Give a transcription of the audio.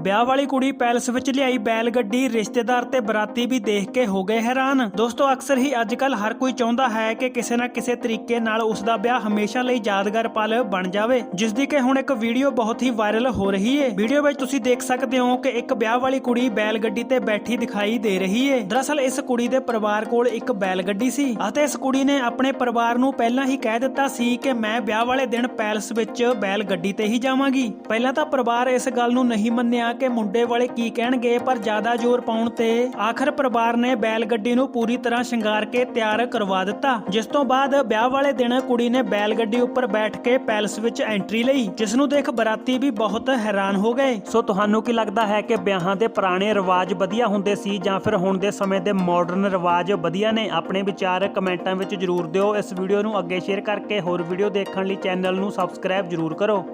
ਵਿਆਹ ਵਾਲੀ ਕੁੜੀ ਪੈਲਸ ਵਿੱਚ ਲਿਆਈ ਬੈਲ ਗੱਡੀ, ਰਿਸ਼ਤੇਦਾਰ ਤੇ ਬਰਾਤੀ ਵੀ ਦੇਖ ਕੇ ਹੋ ਗਏ ਹੈਰਾਨ। ਦੋਸਤੋ, ਅਕਸਰ ਹੀ ਅੱਜਕੱਲ ਹਰ ਕੋਈ ਚਾਹੁੰਦਾ ਹੈ ਕਿ ਕਿਸੇ ਨਾ ਕਿਸੇ ਤਰੀਕੇ ਨਾਲ ਉਸ ਦਾ ਵਿਆਹ ਹਮੇਸ਼ਾ ਲਈ ਯਾਦਗਾਰ ਪਲ ਬਣ ਜਾਵੇ, ਜਿਸ ਦੀ ਕਿ ਹੁਣ ਇੱਕ ਵੀਡੀਓ ਬਹੁਤ ਹੀ ਵਾਇਰਲ ਹੋ ਰਹੀ ਹੈ ਵੀਡੀਓ ਵਿੱਚ ਤੁਸੀਂ ਦੇਖ ਸਕਦੇ ਹੋ ਕਿ ਇੱਕ ਵਿਆਹ ਵਾਲੀ ਕੁੜੀ ਬੈਲ ਗੱਡੀ ਤੇ ਬੈਠੀ ਦਿਖਾਈ ਦੇ ਰਹੀ ਹੈ ਦਰਅਸਲ, ਇਸ ਕੁੜੀ ਦੇ ਪਰਿਵਾਰ ਕੋਲ ਇੱਕ ਬੈਲ ਗੱਡੀ ਸੀ ਅਤੇ ਇਸ ਕੁੜੀ ਨੇ ਆਪਣੇ ਪਰਿਵਾਰ ਨੂੰ ਪਹਿਲਾਂ ਹੀ ਕਹਿ ਦਿੱਤਾ ਸੀ ਕਿ ਮੈਂ ਵਿਆਹ ਵਾਲੇ ਦਿਨ ਪੈਲਸ ਵਿੱਚ ਬੈਲ ਗੱਡੀ ਤੇ ਹੀ ਜਾਵਾਂਗੀ। ਪਹਿਲਾਂ ਤਾਂ ਪਰਿਵਾਰ ਇਸ ਗੱਲ ਨੂੰ ਨਹੀਂ ਮੰਨਿਆ ਕਿ ਮੁੰਡੇ ਵਾਲੇ ਕੀ ਕਹਿਣਗੇ, ਪਰ ਜ਼ਿਆਦਾ ਜ਼ੋਰ ਪਾਉਣ ਤੇ ਆਖਰ ਪਰਿਵਾਰ ਨੇ ਬੈਲ ਗੱਡੀ ਨੂੰ ਪੂਰੀ ਤਰ੍ਹਾਂ ਸ਼ਿੰਗਾਰ ਕੇ ਤਿਆਰ ਕਰਵਾ ਦਿੱਤਾ, ਜਿਸ ਤੋਂ ਬਾਅਦ ਵਿਆਹ ਵਾਲੇ ਦਿਨ ਕੁੜੀ ਨੇ ਬੈਲ ਗੱਡੀ ਉੱਪਰ ਬੈਠ ਕੇ ਪੈਲਸ ਵਿੱਚ ਐਂਟਰੀ ਲਈ, ਜਿਸ ਨੂੰ ਦੇਖ ਬਰਾਤੀ ਵੀ ਬਹੁਤ ਹੈਰਾਨ ਹੋ ਗਏ। ਸੋ ਤੁਹਾਨੂੰ ਕੀ ਲੱਗਦਾ ਹੈ ਕਿ ਵਿਆਹਾਂ ਦੇ ਪੁਰਾਣੇ ਰਿਵਾਜ ਵਧੀਆ ਹੁੰਦੇ ਸੀ ਜਾਂ ਫਿਰ ਹੁਣ ਦੇ ਸਮੇਂ ਦੇ ਮਾਡਰਨ ਰਿਵਾਜ ਵਧੀਆ ਨੇ? ਆਪਣੇ ਵਿਚਾਰ ਕਮੈਂਟਾਂ ਵਿੱਚ ਜਰੂਰ ਦਿਓ। ਇਸ ਵੀਡੀਓ ਨੂੰ ਅੱਗੇ ਸ਼ੇਅਰ ਕਰਕੇ ਹੋਰ ਵੀਡੀਓ ਦੇਖਣ ਲਈ ਚੈਨਲ ਨੂੰ ਸਬਸਕ੍ਰਾਈਬ ਜਰੂਰ ਕਰੋ।